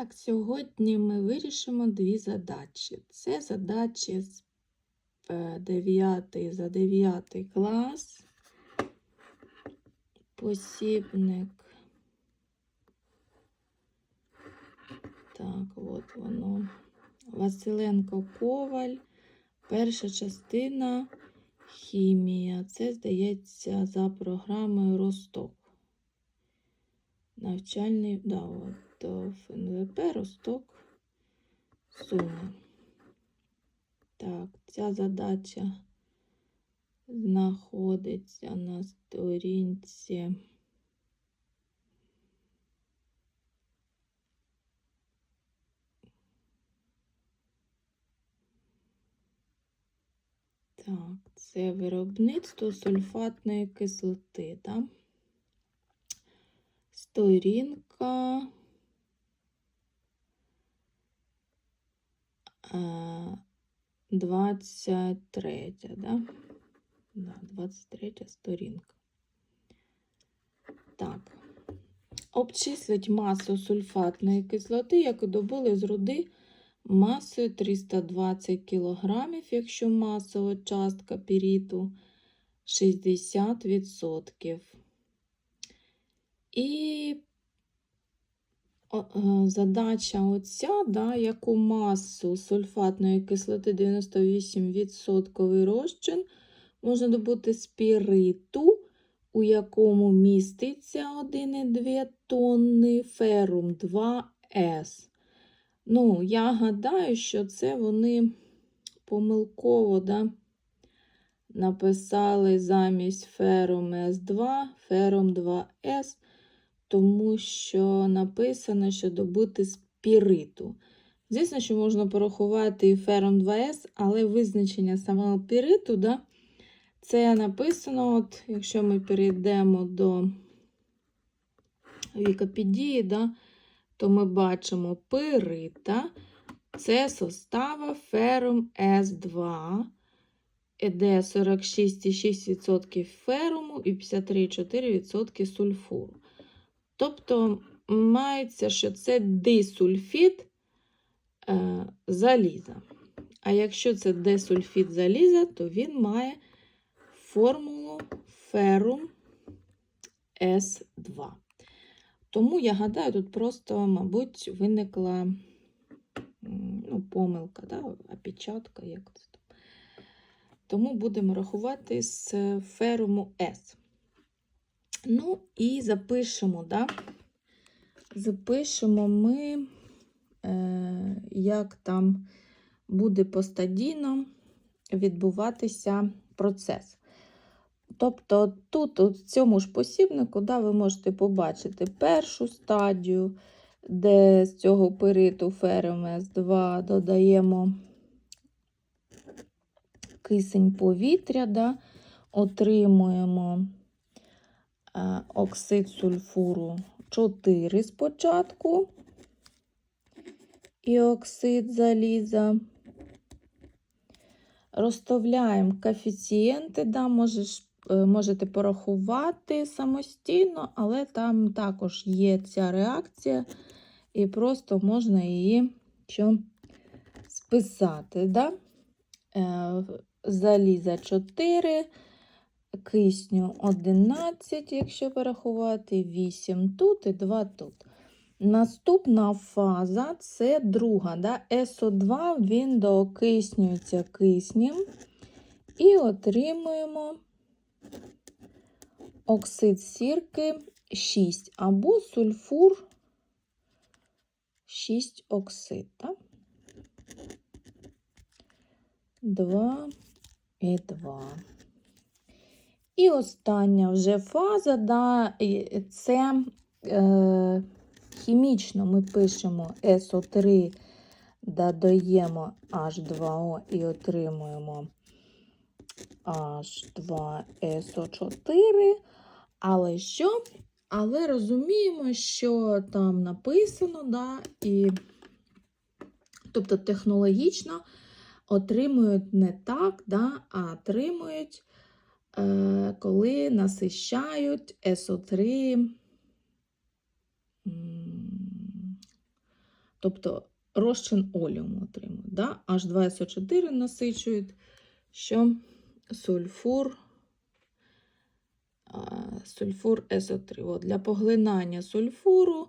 Так, сьогодні ми вирішимо дві задачі. Це задачі з 9 за 9 клас, посібник. Так, от воно. Василенко Коваль. Перша частина хімія. Це, здається, за програмою Росток. Навчальний, да, от, в НВП Росток Суми. Так, ця задача знаходиться на сторінці. Так, це виробництво сульфатної кислоти, так? Сторінка. а, 23, да? Да, 23 сторінка. Так. Обчислить масу сульфатної кислоти, яку добули з руди масою 320 кг, якщо масова частка піріту 60%. І задача оця, да, яку масу сульфатної кислоти 98% розчин можна добути спіриту, у якому міститься 1,2 тонни ферум 2С. Ну, я гадаю, що це вони помилково да, написали замість ферум С2, ферум 2С, тому що написано, що добути спіриту. Звісно, що можна порахувати і ферум 2С, але визначення самого піриту, да, це написано, от, якщо ми перейдемо до Вікіпедії, да, то ми бачимо пирита. Це состава ферум С2, де 46,6% феруму і 53,4% сульфуру. Тобто мається, що це дисульфід е, заліза. А якщо це десульфід заліза, то він має формулу ферум С2. Тому я гадаю, тут просто, мабуть, виникла ну, помилка, да? опечатка, як це. Тому будемо рахувати з феруму С. Ну, і запишемо, да? запишемо ми, е, як там буде постадійно відбуватися процес. Тобто тут, в цьому ж посібнику, да, ви можете побачити першу стадію, де з цього периту ферм С2 додаємо кисень повітря, да, отримуємо оксид сульфуру 4 спочатку і оксид заліза. Розставляємо коефіцієнти, да, можеш, е, можете порахувати самостійно, але там також є ця реакція, і просто можна її що, списати. Да? Е, Заліза 4, кисню 11, якщо порахувати, 8 тут і 2 тут. Наступна фаза це друга. Да? СО2 він доокиснюється киснем і отримуємо оксид сірки 6 або сульфур 6 оксид. Да? 2 і 2. І остання вже фаза, да, це е, хімічно ми пишемо СО3, додаємо H2O і отримуємо H2SO4. Але що? Але розуміємо, що там написано, да, і, тобто технологічно отримують не так, да, а отримують, коли насищають СО3 тобто розчин оліуму отримують. Да? H2SO4 насичують, що сульфур, сульфур СО3. От, для поглинання сульфуру е,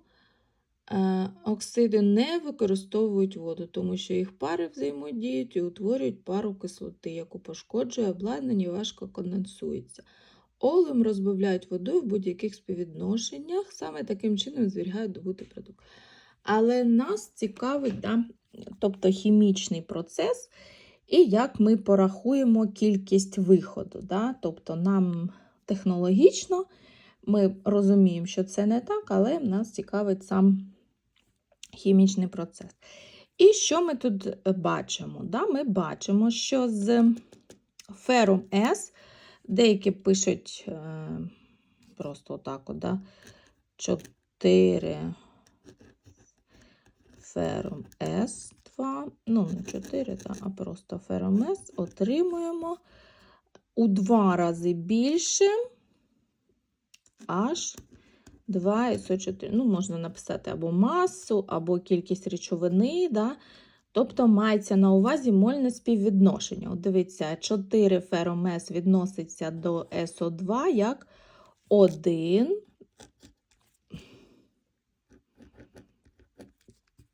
оксиди не використовують воду, тому що їх пари взаємодіють і утворюють пару кислоти, яку пошкоджує обладнання і важко конденсується. Олем розбавляють водою в будь-яких співвідношеннях, саме таким чином зберігають добутий продукт. Але нас цікавить, да, тобто хімічний процес, і як ми порахуємо кількість виходу. Да? Тобто нам технологічно ми розуміємо, що це не так, але нас цікавить сам хімічний процес. І що ми тут бачимо? Да? Ми бачимо, що з ферум С Деякі пишуть е, просто отак, от, да? 4 ферум С2, ну, не 4, да, а просто ферум С отримуємо у два рази більше аж 2 СО4. Ну, можна написати або масу, або кількість речовини, да? Тобто мається на увазі мольне співвідношення. От дивіться, 4 феромес відноситься до СО2 як 1,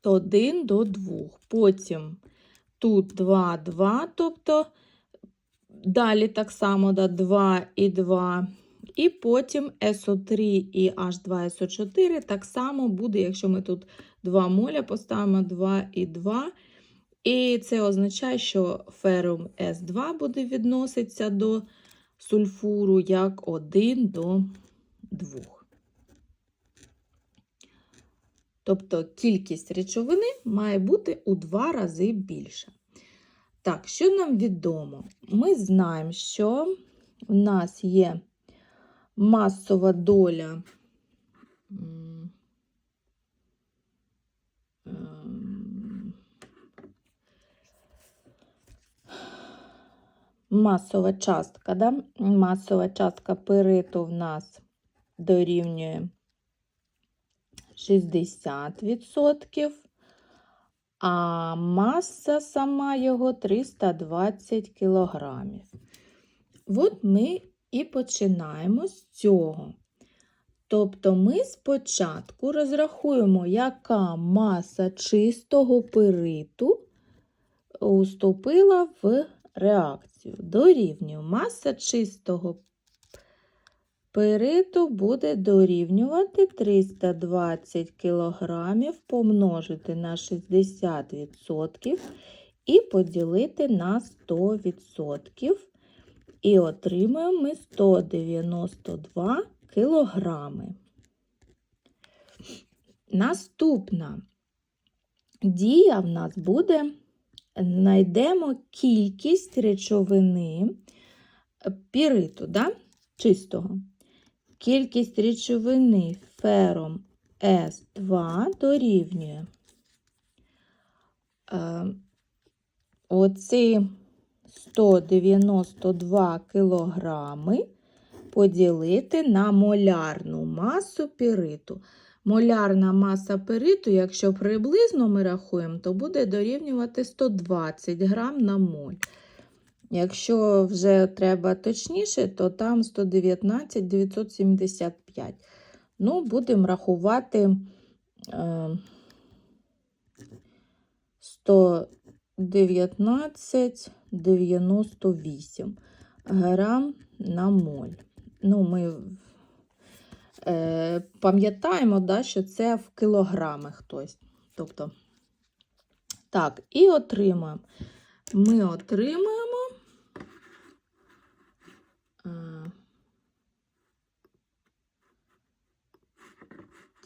1 до 2. Потім тут 2, 2, тобто далі так само да, 2 і 2. І потім СО3 і H2SO4 так само буде, якщо ми тут 2 моля поставимо 2 і 2. І це означає, що ферум С2 буде відноситися до сульфуру як 1 до 2. Тобто кількість речовини має бути у 2 рази більше. Так, що нам відомо? Ми знаємо, що в нас є масова доля. Масова частка, да? масова частка периту в нас дорівнює 60%, а маса сама його 320 кілограмів. От ми і починаємо з цього. Тобто ми спочатку розрахуємо, яка маса чистого периту уступила в реакцію. Дорівнює маса чистого периту буде дорівнювати 320 кг помножити на 60% і поділити на 100%. І отримаємо ми 192 кілограми. Наступна дія в нас буде знайдемо кількість речовини піриту, да? чистого. Кількість речовини фером С2 дорівнює е, оці 192 кілограми поділити на молярну масу піриту. Молярна маса периту, якщо приблизно ми рахуємо, то буде дорівнювати 120 грам на моль. Якщо вже треба точніше, то там 119 975. Ну, будемо рахувати е, 119 98 грам на моль. Ну, ми е, пам'ятаємо, да, що це в кілограмах хтось. Тобто, так, і отримаємо. Ми отримаємо. е,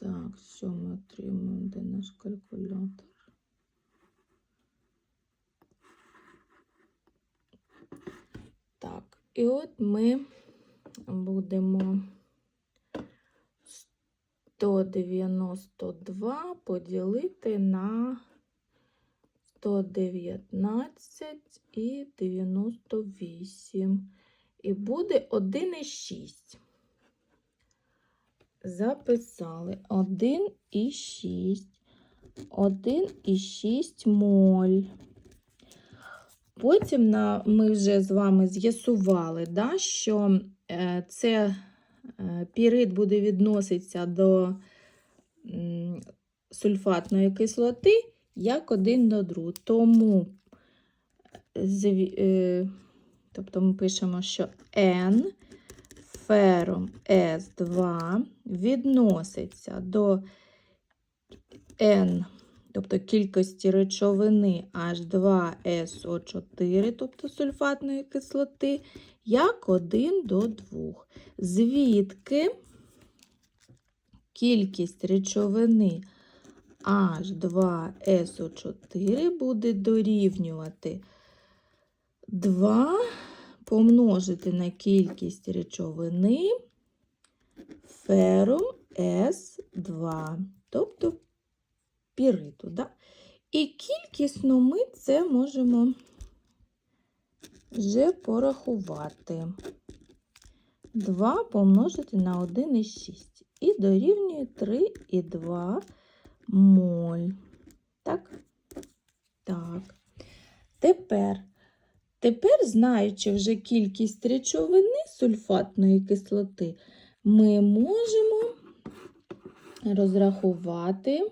Так, що ми отримуємо? Де наш калькулятор? Так, і от ми будемо 192 поділити на 119 і 98. І буде 1,6. Записали 1,6 1,6 моль. Потім на, ми вже з вами з'ясували, да, що е, це е, пірит буде відноситися до сульфатної кислоти як один до другого. Тому е, тобто ми пишемо, що N фером С2 відноситься до N, тобто кількості речовини H2SO4, тобто сульфатної кислоти, як 1 до 2. Звідки кількість речовини H2SO4 буде дорівнювати 2 помножити на кількість речовини ферум С2, тобто піриту. Да? І кількісно ми це можемо вже порахувати. 2 помножити на 1,6 і дорівнює 3,2 моль. Так? Так. Тепер, тепер, знаючи вже кількість речовини сульфатної кислоти, ми можемо розрахувати,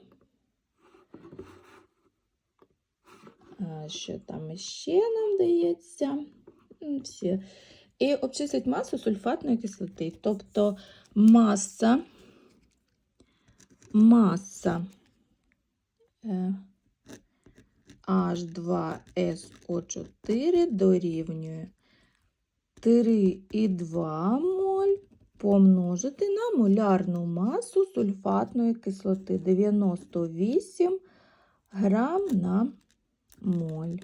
що там ще нам дається. Всі. І обчислить масу сульфатної кислоти. Тобто маса, маса е, H2SO4 дорівнює 3,2 моль помножити на молярну масу сульфатної кислоти 98 грам на моль.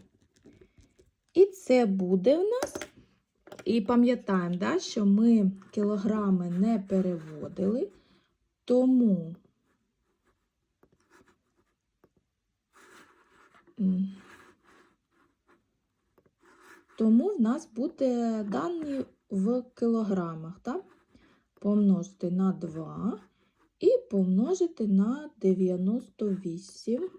І це буде в нас, і пам'ятаємо, да, що ми кілограми не переводили, тому тому в нас буде дані в кілограмах. Так? Помножити на 2 і помножити на 98.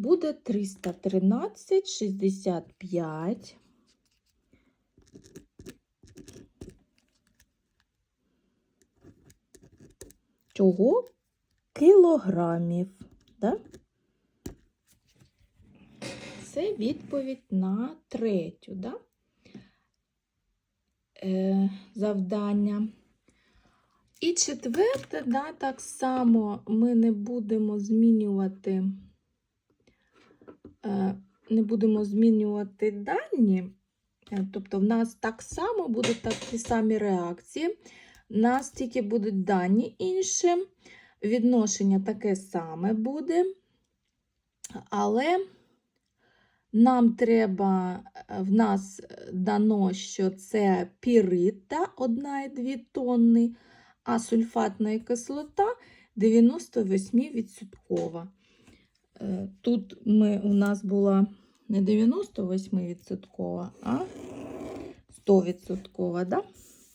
Буде 313,65. Чого? Кілограмів. Да? Це відповідь на третю да? е, завдання. І четверте, да, так само ми не будемо змінювати, не будемо змінювати дані, Е, тобто в нас так само будуть такі самі реакції. Нас тільки будуть дані інші, відношення таке саме буде, але нам треба, е, в нас дано, що це пірит, та 1,2 тонни, а сульфатна кислота 98%. Е, Тут ми, у нас була не 98%, а 100%. Да?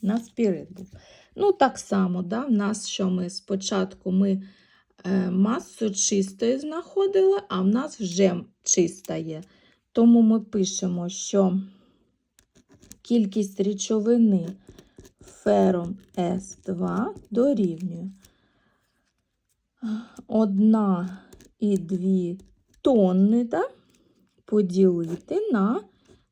У нас пірит був. Ну, так само, да? в нас, що ми спочатку ми е, масу чистої знаходили, а в нас вже чиста є. Тому ми пишемо, що кількість речовини фером С2 дорівнює 1,2 тонни да, поділити на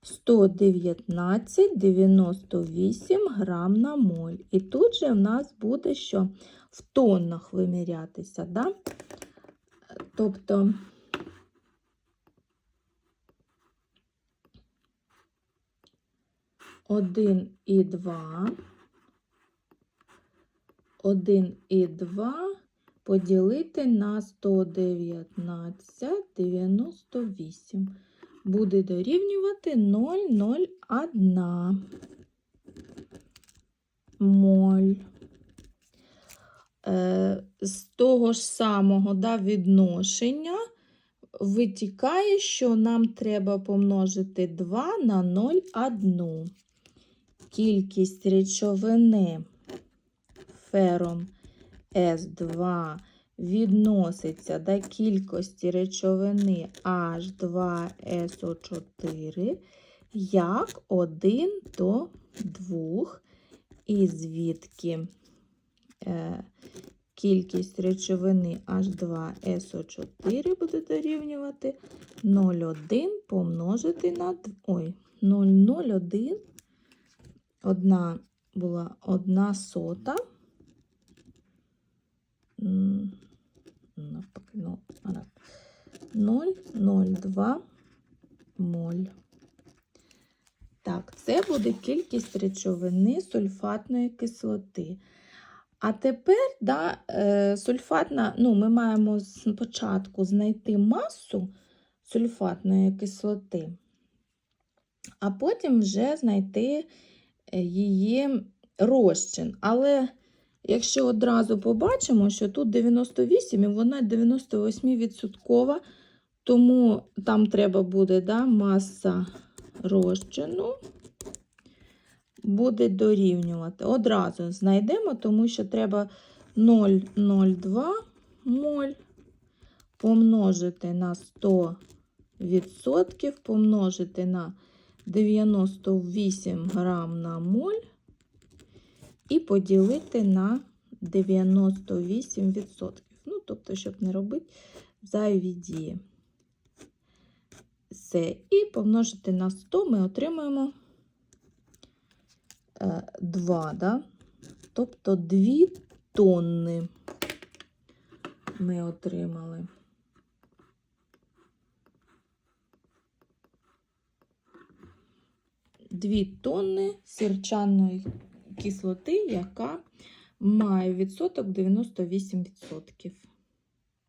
119,98 грам на моль. І тут же в нас буде що в тоннах вимірятися. Да? Тобто один і два, один і два поділити на 119,98 буде дорівнювати 0,01 моль. Е, з того ж самого да, відношення витікає, що нам треба помножити 2 на 0,1. Кількість речовини фером С2 відноситься до кількості речовини H2SO4 як 1 до 2, і звідки е, кількість речовини H2SO4 буде дорівнювати 0,1 помножити на д- ой, 0,01. Одна була одна сота. Навпаки, ну, гаразд. 0,02 моль. Так, це буде кількість речовини сульфатної кислоти. А тепер да, е, сульфатна, ну, ми маємо спочатку знайти масу сульфатної кислоти, а потім вже знайти е, її розчин. Але якщо одразу побачимо, що тут 98 і вона 98%, тому там треба буде да, маса розчину буде дорівнювати. Одразу знайдемо, тому що треба 0,02 моль помножити на 100%, помножити на 98 грам на моль і поділити на 98%. Ну, тобто, щоб не робити зайві дії. Все. І помножити на 100 ми отримаємо 2, да? тобто 2 тонни ми отримали. Дві тонни сірчаної кислоти, яка має відсоток 98%.